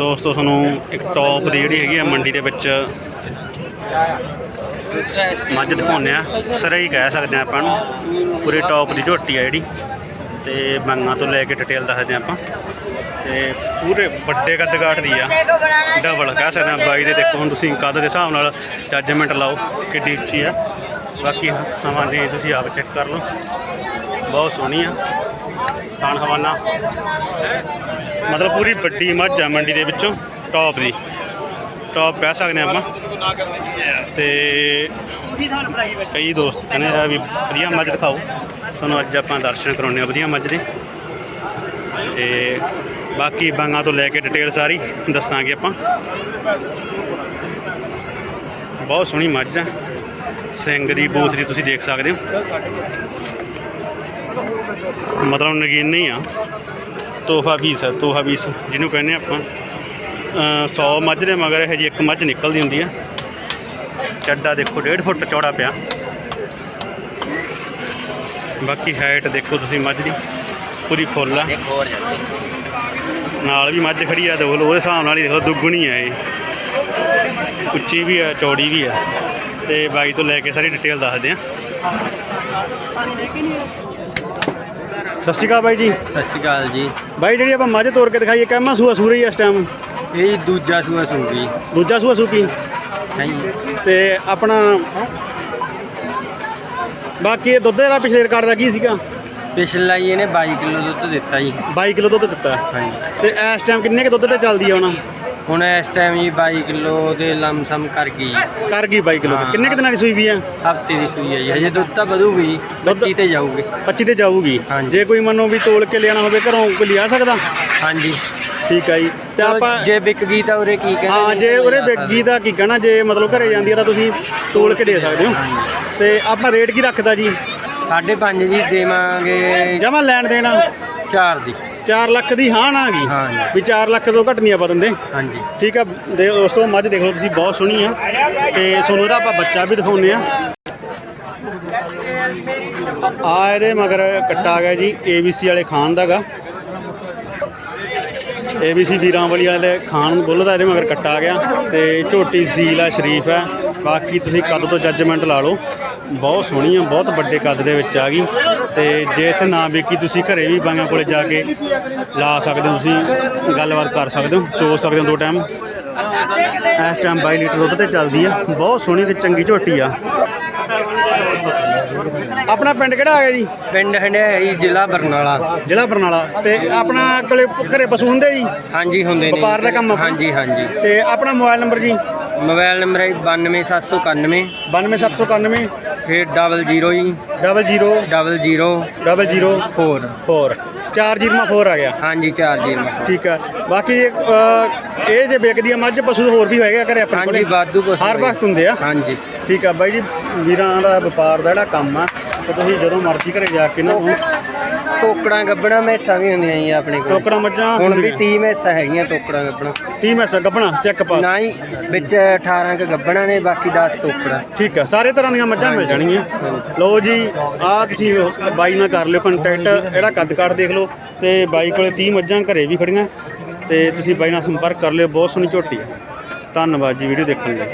ਦੋਸਤੋ ਤੁਹਾਨੂੰ ਇੱਕ ਟੌਪ ਦੀ ਜਿਹੜੀ ਹੈਗੀ ਆ ਮੰਡੀ ਦੇ ਵਿੱਚ ਮੱਝ ਦਿਖਾਉਂਦੇ ਆ। ਸਰੇ ਹੀ ਕਹਿ ਸਕਦੇ ਆ ਆਪਾਂ ਨੂੰ। ਪੂਰੀ ਟੌਪ ਦੀ ਝੋਟੀ ਆ ਜਿਹੜੀ। ਤੇ ਬੰਗਾ ਤੋਂ ਲੈ ਕੇ ਡਿਟੇਲ ਦੱਸਦੇ ਆਪਾਂ। ਤੇ ਪੂਰੇ ਵੱਡੇ ਕੱਦਗਾਟ ਦੀ ਆ। ਡਬਲ ਕਹਿ ਸਕਦੇ ਆ ਬਾਈ ਦੇ। ਦੇਖੋ ਹੁਣ ਤੁਸੀਂ ਕੱਦ ਦੇ ਹਿਸਾਬ ਨਾਲ ਜੱਜਮੈਂਟ ਲਾਓ ਕਿੱਡੀ ਉੱਚੀ ਆ। ਬਾਕੀ ਹਵਾਂ ਦੀ ਤੁਸੀਂ ਆਪ ਚੈੱਕ ਕਰ ਲਓ। ਬਹੁਤ ਸੋਹਣੀ ਆ। ਖਾਣ ਹਵਾਨਾ। ਮਤਲਬ ਪੂਰੀ ਵੱਡੀ ਮੱਝ ਆ ਮੰਡੀ ਦੇ ਵਿੱਚੋਂ ਟੌਪ ਦੀ। ਟੌਪ ਕਹਿ ਸਕਦੇ ਆ ਆਪਾਂ। ਤੇ ਕਈ ਦੋਸਤ ਕਹਿੰਦੇ ਆ ਵੀ ਵਧੀਆ ਮੱਝ ਦਿਖਾਓ। ਤੁਹਾਨੂੰ ਅੱਜ ਆਪਾਂ ਦਰਸ਼ਨ ਕਰਾਉਂਦੇ ਆ ਵਧੀਆ ਮੱਝ ਦੇ। ਤੇ ਬਾਕੀ ਬਾਂਗਾ ਤੋਂ ਲੈ ਕੇ ਡਿਟੇਲ ਸਾਰੀ ਦੱਸਾਂਗੇ ਆਪਾਂ। ਬਹੁਤ ਸੋਹਣੀ ਮੱਝ ਆ। ਸਿੰਘ ਦੀ ਬੂਥ ਦੀ ਤੁਸੀਂ ਦੇਖ ਸਕਦੇ ਹੋ। ਮਤਲਬ ਨਗੀਨ ਨਹੀਂ ਆ। ਤੋਹਫਾ ਪੀਸ ਹੈ ਤੋਹਫਾ ਪੀਸ ਜਿਹਨੂੰ ਕਹਿੰਦੇ ਆਪਾਂ। 100 ਮੱਝ ਦੇ ਮਗਰ ਇਹ ਜੀ ਇੱਕ ਮੱਝ ਨਿਕਲਦੀ ਹੁੰਦੀ ਆ। ਚੱਡਾ ਦੇਖੋ 1.5 ਫੁੱਟ ਚੌੜਾ ਪਿਆ। ਬਾਕੀ ਹਾਈਟ ਦੇਖੋ ਤੁਸੀਂ ਮੱਝ ਦੀ ਪੂਰੀ ਫੁੱਲ ਆ। ਨਾਲ ਵੀ ਮੱਝ ਖੜੀ ਆ ਦੇਖੋ ਉਹਦੇ ਹਿਸਾਬ ਨਾਲ ਹੀ ਦੇਖੋ ਦੁੱਗਣੀ ਆ ਇਹ। ਉੱਚੀ ਵੀ ਆ ਚੌੜੀ ਵੀ ਆ। ਤੇ ਬਾਈ ਤੋਂ ਲੈ ਕੇ ਸਾਰੀ ਡਿਟੇਲ ਦੱਸਦੇ ਆ। ਸਤਿ ਸ਼੍ਰੀ ਅਕਾਲ ਬਾਈ ਜੀ। ਸਤਿ ਸ਼੍ਰੀ ਅਕਾਲ ਜੀ। ਬਾਈ ਜਿਹੜੀ ਆਪਾਂ ਮੱਝ ਤੋੜ ਕੇ ਦਿਖਾਈਏ ਕਹਿਮਾ ਸੂਆ ਸੂਰੀ ਇਸ ਟਾਈਮ ਇਹ ਦੂਜਾ ਸੂਆ ਸੂਗੀ ਦੂਜਾ ਸੂਆ ਸੂਪੀ ਹਾਂਜੀ ਤੇ ਆਪਣਾ ਬਾਕੀ ਇਹ ਦੁੱਧ ਦਾ ਪਿਛਲੇ ਰਿਕਾਰਡ ਦਾ ਕੀ ਸੀਗਾ? ਪਿਛਲਾ ਹੀ ਇਹਨੇ 22 ਕਿਲੋ ਦੁੱਧ ਦਿੱਤਾ ਜੀ। 22 ਕਿਲੋ ਦੁੱਧ ਦਿੱਤਾ। ਹਾਂਜੀ ਤੇ ਇਸ ਟਾਈਮ ਕਿੰਨੇ ਕੁ ਦੁੱਧ ਤੇ ਚੱਲਦੀ ਆ ਹੁਣ? ਹੁਣ ਇਸ ਟਾਈਮ ਜੀ 22 ਕਿਲੋ ਦੇ ਲਮਸਮ ਕਰ ਗਈ। ਕਰ ਗਈ 22 ਕਿਲੋ ਹਾਂ। ਕਿੰਨੇ ਕੁ ਦਿਨਾਂ ਦੀ ਸੂਈ ਵੀ ਆ? ਹਫ਼ਤੇ ਦੀ ਸੂਈ ਹੈ ਜੀ। ਹਜੇ ਦੁੱਧ ਤਾਂ ਵਧੂਗੀ ਜੀ ਦੁੱਧ- 25 ਤੇ ਜਾਊਗੀ। 25 ਤੇ ਜਾਊਗੀ। ਹਾਂਜੀ। ਜੇ ਕੋਈ ਮੰਨੋ ਵੀ ਤੋਲ ਕੇ ਲਿਆਣਾ ਹੋਵੇ ਘਰੋਂ ਕੋਈ ਲਿਆ ਸਕਦਾ? ਹਾਂਜੀ। ਠੀਕ ਆ ਜੀ। ਤੇ ਆਪਾਂ ਜੇ ਵਿਕ ਗਈ ਤਾਂ ਉਰੇ ਕੀ ਕਹਿੰਦੇ ਹਾਂ ਜੇ ਉਹਦੇ ਵਿਕੀ ਦਾ ਕੀ ਕਹਿਣਾ? ਜੇ ਮਤਲਬ ਘਰੇ ਜਾਂਦੀ ਆ ਤਾਂ ਤੁਸੀਂ ਤੋਲ ਕੇ ਦੇ ਸਕਦੇ ਹੋ। ਤੇ ਆਪਾਂ ਰੇਟ ਕੀ ਰੱਖਦਾ ਜੀ? ਸਾਢੇ ਪੰਜ ਜੀ ਦੇਵਾਂਗੇ ਜਮਾ ਲੈਣ ਦੇਣਾ? 4 ਦੀ। 4 ਲੱਖ ਦੀ ਹਾਂ ਨਾ ਗਈ। ਹਾਂ ਜੀ। ਵੀ 4 ਲੱਖ ਤੋਂ ਘੱਟ ਨਹੀਂ ਆਪਾਂ ਦਿੰਦੇ। ਹਾਂਜੀ। ਠੀਕ ਆ ਦੇ ਦੋਸਤੋ ਮੱਝ ਦੇਖ ਲਓ ਤੁਸੀਂ ਬਹੁਤ ਸੋਹਣੀ ਆ। ਤੇ ਤੁਹਾਨੂੰ ਇਹਦਾ ਆਪਾਂ ਬੱਚਾ ਵੀ ਦਿਖਾਉਂਦੇ ਆ। ਆ ਇਹਦੇ ਮਗਰ ਕੱਟਾ ਗਿਆ ਜੀ ABC ਵਾਲੇ ਖਾਨ ਦਾਗਾ ABC ਵੀਰਾਂ ਵਾਲੀ ਵਾਲੇ ਖਾਨ ਬੁੱਲ ਦਾ ਇਹਦੇ ਮਗਰ ਕੱਟਾ ਗਿਆ। ਤੇ ਝੋਟੀ ਸੀਲ ਆ ਸ਼ਰੀਫ ਹੈ ਬਾਕੀ ਤੁਸੀਂ ਕੱਦ ਤੋਂ ਜੱਜਮੈਂਟ ਲਾ ਲਓ। ਬਹੁਤ ਸੋਹਣੀ ਆ ਬਹੁਤ ਵੱਡੇ ਕੱਦ ਦੇ ਵਿੱਚ ਆ ਗਈ। ਤੇ ਜੇ ਇੱਥੇ ਨਾ ਵੇਖੀ ਤੁਸੀਂ ਘਰੇ ਵੀ ਬਾਈਆਂ ਕੋਲੇ ਜਾ ਕੇ ਲਾ ਸਕਦੇ ਹੋ ਤੁਸੀਂ ਗੱਲਬਾਤ ਕਰ ਸਕਦੇ ਹੋ ਚੋ ਸਕਦੇ ਹੋ ਦੋ ਟਾਈਮ। ਇਸ ਟਾਈਮ 22 ਲੀਟਰ ਦੁੱਧ ਤੇ ਚੱਲਦੀ ਆ ਬਹੁਤ ਸੋਹਣੀ ਤੇ ਚੰਗੀ ਝੋਟੀ ਆ। ਆਪਣਾ ਪਿੰਡ ਕਿਹੜਾ ਆ ਗਿਆ ਜੀ? ਪਿੰਡ ਹੰਡਿਆਈ ਜ਼ਿਲ੍ਹਾ ਬਰਨਾਲਾ। ਜ਼ਿਲ੍ਹਾ ਬਰਨਾਲਾ। ਤੇ ਆਪਣਾ ਕੋਲੇ ਘਰੇ ਪਸ਼ੂ ਹੁੰਦੇ ਜੀ? ਹਾਂਜੀ ਹੁੰਦੇ ਨੇ। ਵਪਾਰ ਦਾ ਕੰਮ? ਹਾਂਜੀ ਹਾਂਜੀ। ਤੇ ਆਪਣਾ ਮੋਬਾਈਲ ਨੰਬਰ ਜੀ? ਮੋਬਾਈਲ ਨੰਬਰ ਹੈ 92791 92791 ਫਿਰ ਡਬਲ ਜ਼ੀਰੋ ਜੀ। 00 ਡਬਲ ਜ਼ੀਰੋ। 004 ਫੋਰ। 4 ਜੀਰਮਾ 4 ਆ ਗਿਆ। ਹਾਂਜੀ ਚਾਰ ਜ਼ੀਰੋ ਠੀਕ ਆ। ਬਾਕੀ ਇਹ, ਜੇ ਵਿਕਦੀ ਆ ਮੱਝ ਪਸ਼ੂ ਹੋਰ ਵੀ ਆ ਘਰੇ ਆਪਣੇ ਹਾਂਜੀ ਕੋਲੇ? ਵਾਧੂ ਕੁਛ ਹਰ ਵਕਤ ਹੁੰਦੇ ਆ? ਹਾਂਜੀ। ਠੀਕ ਆ ਬਾਈ ਜੀ ਵੀਰਾਂ ਦਾ ਵਪਾਰ ਦਾ ਜਿਹੜਾ ਕੰਮ ਆ ਤੇ ਤੁਸੀਂ ਜਦੋਂ ਮਰਜ਼ੀ ਘਰੇ ਜਾ ਕੇ ਨਾ ਟੋਕੜਾਂ ਗੱਬਣਾ ਮੈਸਾਂ ਵੀ ਹੁੰਦੀਆਂ ਜੀ ਆਪਣੇ ਕੋਲ। ਟੋਕਰਾ ਮੱਝਾਂ ਹੁਣ ਵੀ 30 ਮੈਸਾਂ ਹੈਗੀਆਂ ਟੋਕੜਾਂ ਗੱਬਣਾ। 30 ਮੈਸਾਂ ਗੱਭਣਾ ਚੈੱਕ ਪਾ। ਨਾ ਹੀ ਵਿੱਚ 18 ਕ ਗੱਬਣਾ ਨੇ ਬਾਕੀ 10 ਟੋਕੜਾਂ। ਠੀਕ ਆ ਸਾਰੇ ਤਰ੍ਹਾਂ ਦੀਆਂ ਮੱਝਾਂ ਮਿਲ ਜਾਣਗੀਆਂ। ਲਓ ਜੀ ਆ ਤੁਸੀਂ ਬਾਈ ਨਾਲ ਕਰ ਲਿਓ ਕੰਟੈਕਟ ਇਹਦਾ ਕੱਦ ਕਾਠ ਦੇਖ ਲਓ। ਤੇ ਬਾਈ ਕੋਲੇ 30 ਮੱਝਾਂ ਘਰੇ ਵੀ ਖੜੀਆਂ। ਤੇ ਤੁਸੀਂ ਬਾਈ ਨਾਲ ਸੰਪਰਕ ਕਰ ਲਿਓ ਬਹੁਤ ਸੋਹਣੀ ਝੋਟੀ ਧੰਨਵਾਦ ਜੀ ਵੀਡੀਓ ਦੇਖਣ ਲਈ।